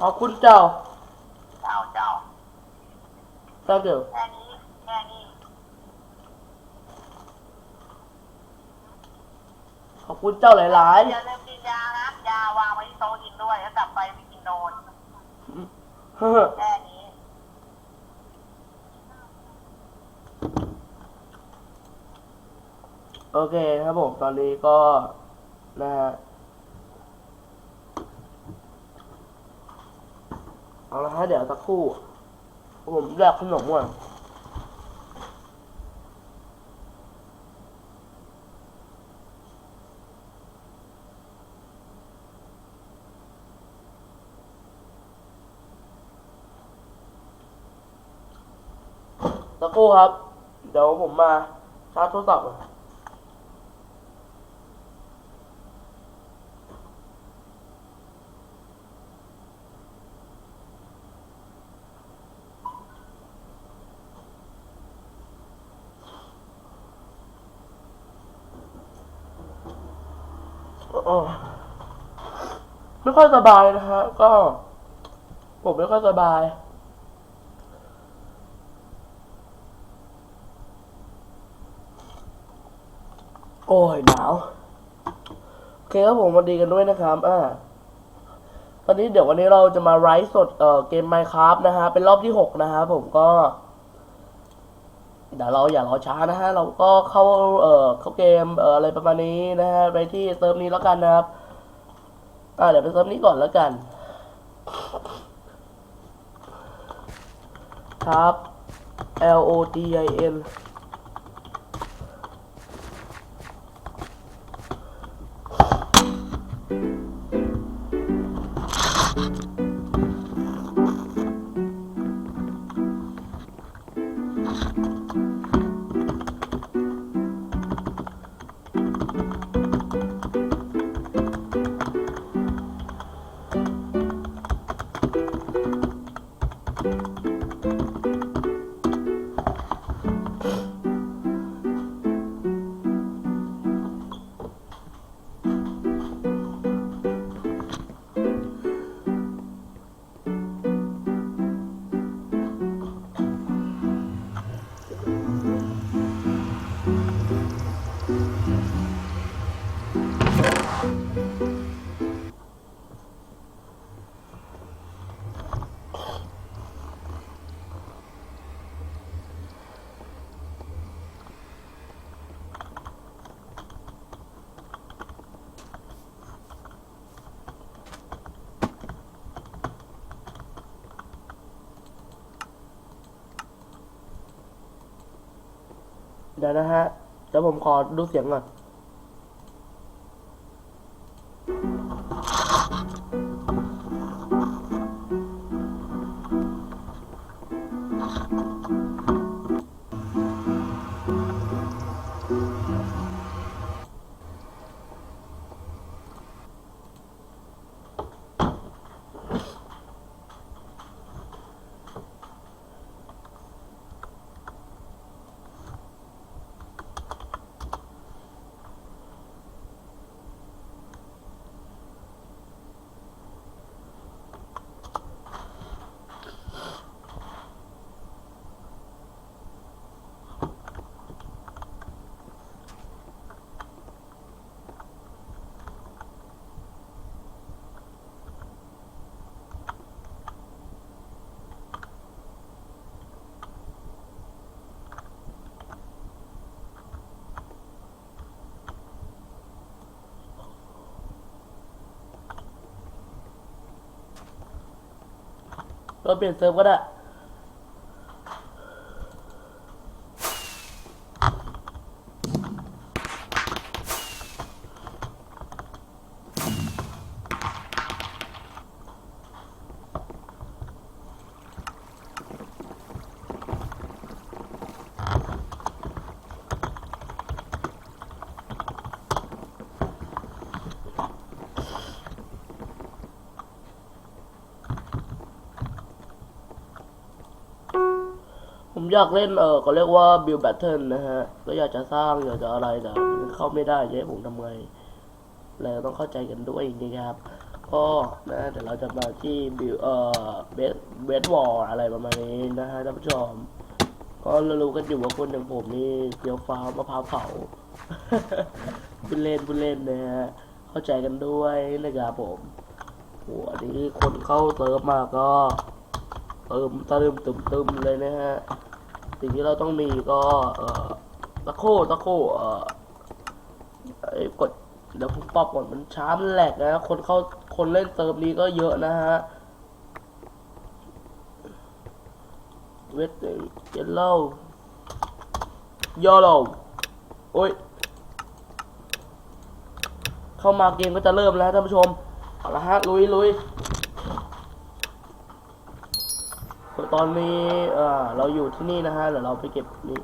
ขอบคุณเจ้า เจ้าเจ้าเจ้าเดี๋ยวแค่นี้แค่นี้ขอบคุณเจ้าหลายอย่าลืมกินยานะยาวางไว้ที่โต๊ะกินด้วยแล้วกลับไปไปกินโนนๆเฮ้อแค่นี้โอเคครับผมตอนนี้ก็นะฮะ เอาละฮะเดี๋ยวสักครู่ ผมแลกขนมก่อนสักครู่ครับ เดี๋ยวผมมาชาร์จโทรศัพท์ ไม่ค่อยสบายนะฮะ ก็ ผมไม่ค่อยสบายโอ้ยหนาวโอเคครับผมมาดีกันด้วยนะครับอ่าตอนนี้เดี๋ยววันนี้เราจะมาไลฟ์สดเอ่อเกม Minecraft นะฮะ เป็นรอบที่หกนะฮะผมก็ เดี๋ยวเราอย่ารอช้านะฮะ เราก็เข้าเอ่อเข้าเกมเอ่ออะไรประมาณนี้นะฮะไปที่เซิร์ฟนี้แล้วกันนะครับอ่าเดี๋ยวไปเซิร์ฟนี้ก่อนแล้วกัน ครับ L O D I N แล้วนะฮะ เดี๋ยวผมขอดูเสียงก่อน เราเปลี่ยนเซิร์ฟก็ได้ อยากเล่นเออเขาเรียกว่า build battle นะฮะ ก็อยากจะสร้างอยากจะอะไรแต่เข้าไม่ได้จะให้ผมทำไงเลยต้องเข้าใจกันด้วยนะครับ ก็นะเดี๋ยวเราจะมาที่บิวเอ่อเบสเบสวอลอะไรประมาณนี้นะฮะท่านผู้ชมก็รู้กันอยู่ว่าคนอย่างผมนี่เฟี้ยวฟ้ามะพร้าวเผาพูดเล่นพูดเล่นนะฮะเข้าใจกันด้วยนะครับผมหัวนี้คนเข้าเติมมาก็เติมเติมเตึมเตึมเลยนะฮะ สิ่งที่เราต้องมีก็เอ่อตะโคตะโคเอ่อกดเดี๋ยวผมปรับก่อนมันช้ามันแหลกนะคนเข้าคนเล่นเติมนี้ก็เยอะนะฮะเวทเจลโล่ยอโลโอ้ยเข้ามาเกมก็จะเริ่มแล้วท่านผู้ชมเอาละฮะลุยลุย ตอนนี้เอ่อเราอยู่ที่นี่นะฮะเดี๋ยวเราไปเก็บนี่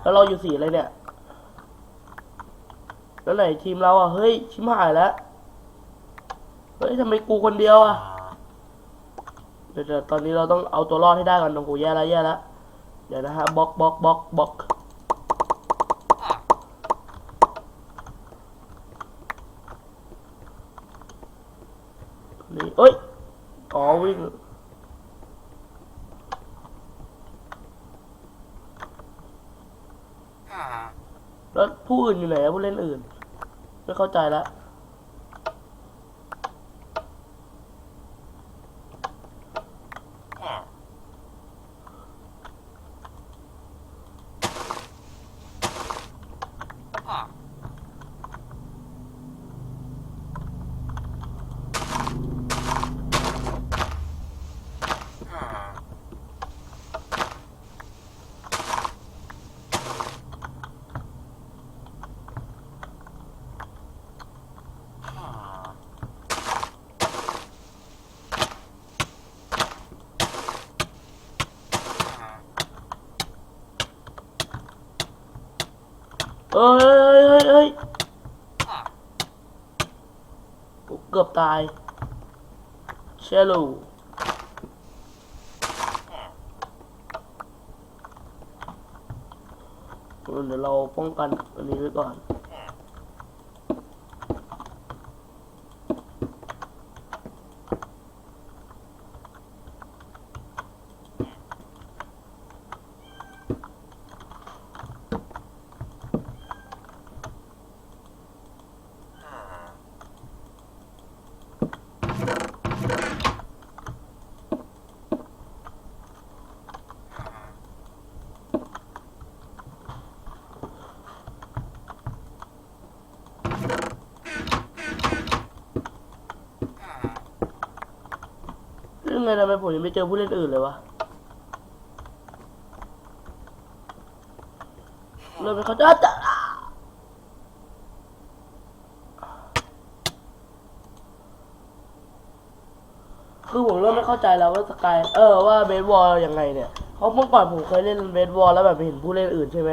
แล้วเราอยู่สีอะไรเนี่ย แล้วไหนทีมเราอะ เฮ้ย ชิมหายแล้ว เฮ้ยทำไมกูคนเดียวอะ เดี๋ยวตอนนี้เราต้องเอาตัวรอดให้ได้ก่อนโอ้โหแย่แล้วแย่แล้วเดี๋ยวนะฮะบล็อกบล็อกบล็อกบล็อกนี่เอ้ย อ๋อวิ่ง แล้วผู้ อื่นอยู่ไหนอะผู้เล่นอื่น ไม่เข้าใจแล้วเอ้ยเฮ้ยเฮ้ยกูเกือบตายเชลูเดี๋ยวเราป้องกันอันนี้ไว้ก่อน ไงทำไมผมยังไม่เจอผู้เล่นอื่นเลยวะเริ่มไม่เข้าจอะคือผมเริ่มไม่เข้าใจแล้วว่าสกาย เออว่าเบสบอลยังไงเนี่ย เพราะเมื่อก่อนผมเคยเล่นเบสบอลแล้วแบบเห็นผู้เล่นอื่นใช่ไหม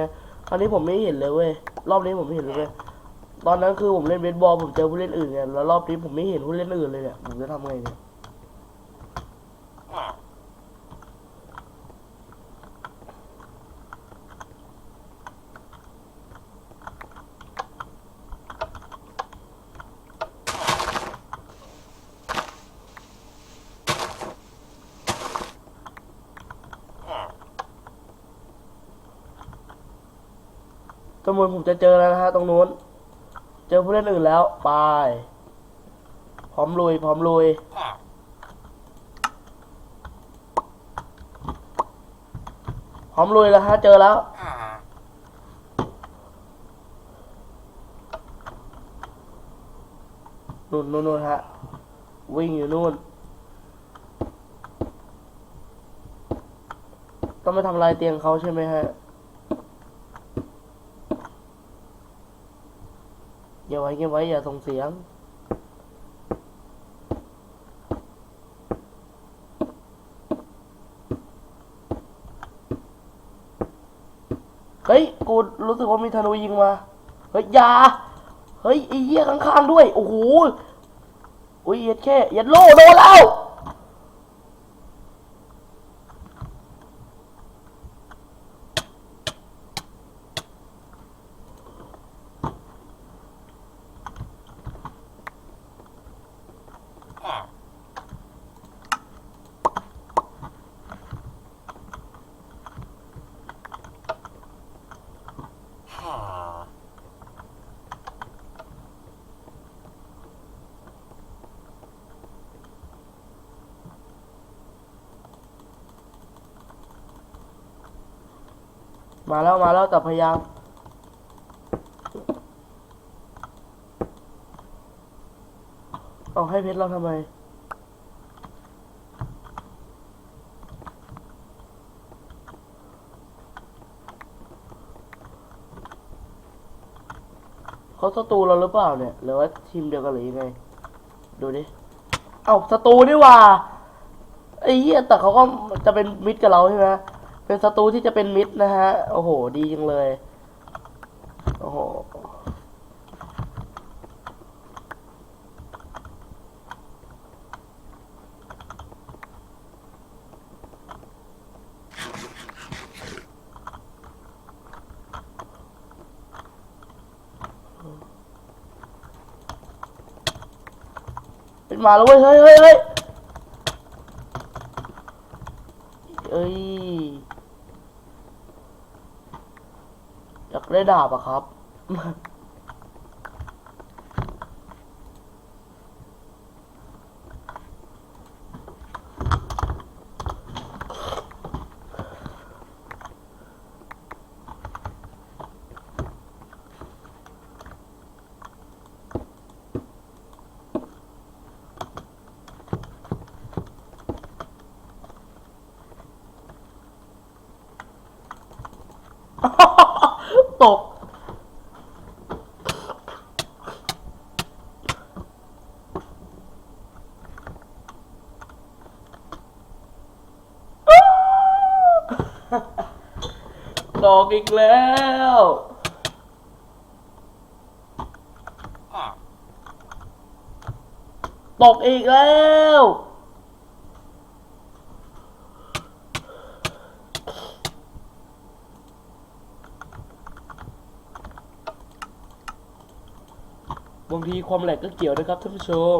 คราวนี้ผมไม่เห็นเลยเว้ย รอบนี้ผมไม่เห็นเลยเว้ย ตอนนั้นคือผมเล่นเบสบอลผมเจอผู้เล่นอื่นไงแล้วรอบนี้ผมไม่เห็นผู้เล่นอื่นเลยเนี่ย ผมจะทำไงเนี่ย ตำรวจผมจะเจอแล้วนะฮะตรงนู้น เจอผู้เล่นอื่นแล้วไปพร้อมลุยพร้อมลุยพร้อมลุยแล้วฮะเจอแล้วนู่นนู่นนู่นฮะวิ่งอยู่นู่นต้องไปทำลายเตียงเขาใช่ไหมฮะ อย่า ไว้เงียบไว้อย่าส่งเสียง เฮ้ย กูรู้สึกว่ามีธนูยิงมา เฮ้ยยา เฮ้ยไอ้เหี้ยข้างๆด้วย โอ้โห อุ้ยเย็ดแค่เย็ดโลโดนแล้ว มาแล้วมาแล้วแต่พยายามเอาให้เพชรเราทำไมเขาศัตรูเราหรือเปล่าเนี่ยหรือว่าทีมเดียวกันหรือยังไง ดูดิเอาศัตรูนี่ว่าไอ้เหี้ยแต่เขาก็จะเป็นมิตรกับเราใช่ไหม เป็นศัตรูที่จะเป็นมิตรนะฮะ โอ้โห ดีจังเลย โอ้โห เป็นมาแล้วเว้ย เฮ้ยเฮ้ยเฮ้ยเอ้ย อยาก ได้ดาบอะครับ ตก ตกอีกแล้วตกอีกแล้วบางทีความแหลกก็เกี่ยวนะครับท่านผู้ชม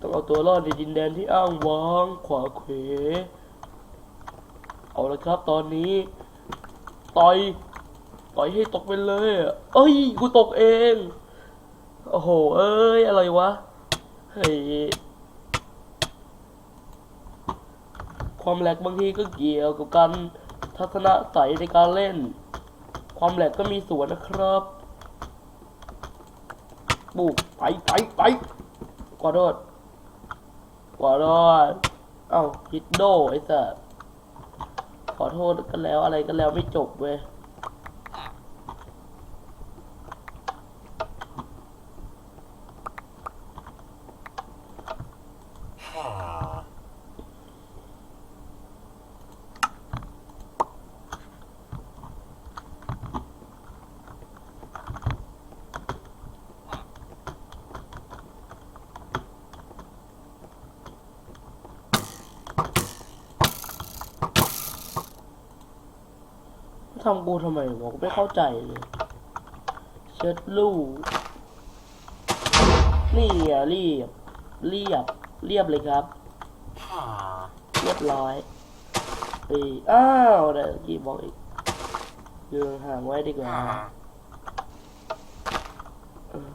ต้องเอาตัวรอดในดินแดนที่อ้างว้างขวาเขวเอาละครับตอนนี้ ต่อย ต่อยให้ตกไปเลยอะเอ้ย กูตกเอง โอ้โห เอ้ย อะไรวะ เฮ้ย ความแหลกบางทีก็เกี่ยวกับการทัศนใสยในการเล่น ความแหลกก็มีส่วนนะครับบุกไปไปไปขอโทษขอโทษเอ้าฮิตโดไอ้สัส ขอโทษกันแล้วอะไรกันแล้วไม่จบเว้ย ทำกูทำไมวะกูไม่เข้าใจเลยเช็ดลูกนี่อะเรียบ เรียบ เรียบเลยครับ เรียบร้อยเอ้ยอ้าวเดี๋ยวกี้บอกอีกยืนห่างไว้ดีกว่าเออ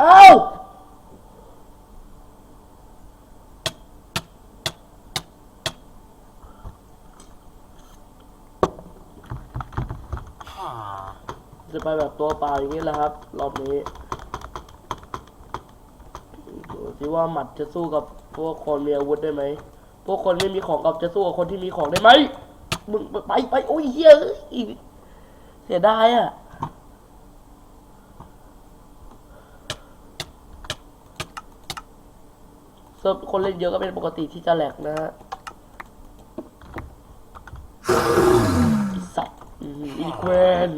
อ้าว จะไปแบบตัวเปล่าอย่างนี้แหละครับ รอบนี้ดูสิว่าหมัดจะสู้กับพวกคนมีอาวุธได้ไหม พวกคนไม่มีของกับจะสู้กับคนที่มีของได้ไหม มึงไปไปโอ้ยเฮียเอ้ยเสียดายอะเซิร์ฟคนเล่นเยอะก็เป็นปกติที่จะแหลกนะฮะอีสัตว์อืมอีเวน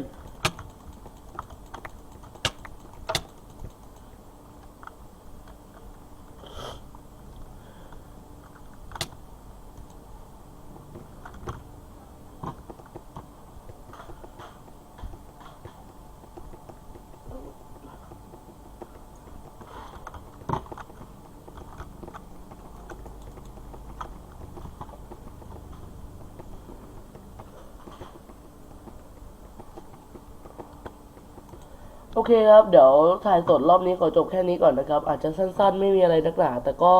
โอเคครับ เดี๋ยวถ่ายสดรอบนี้ขอจบแค่นี้ก่อนนะครับ อาจจะสั้นๆ ไม่มีอะไรนักหนาแต่ก็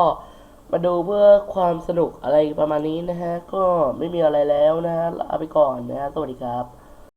มาดูเพื่อความสนุกอะไรประมาณนี้นะฮะ ก็ไม่มีอะไรแล้วนะฮะลาไปก่อนนะฮะ สวัสดีครับ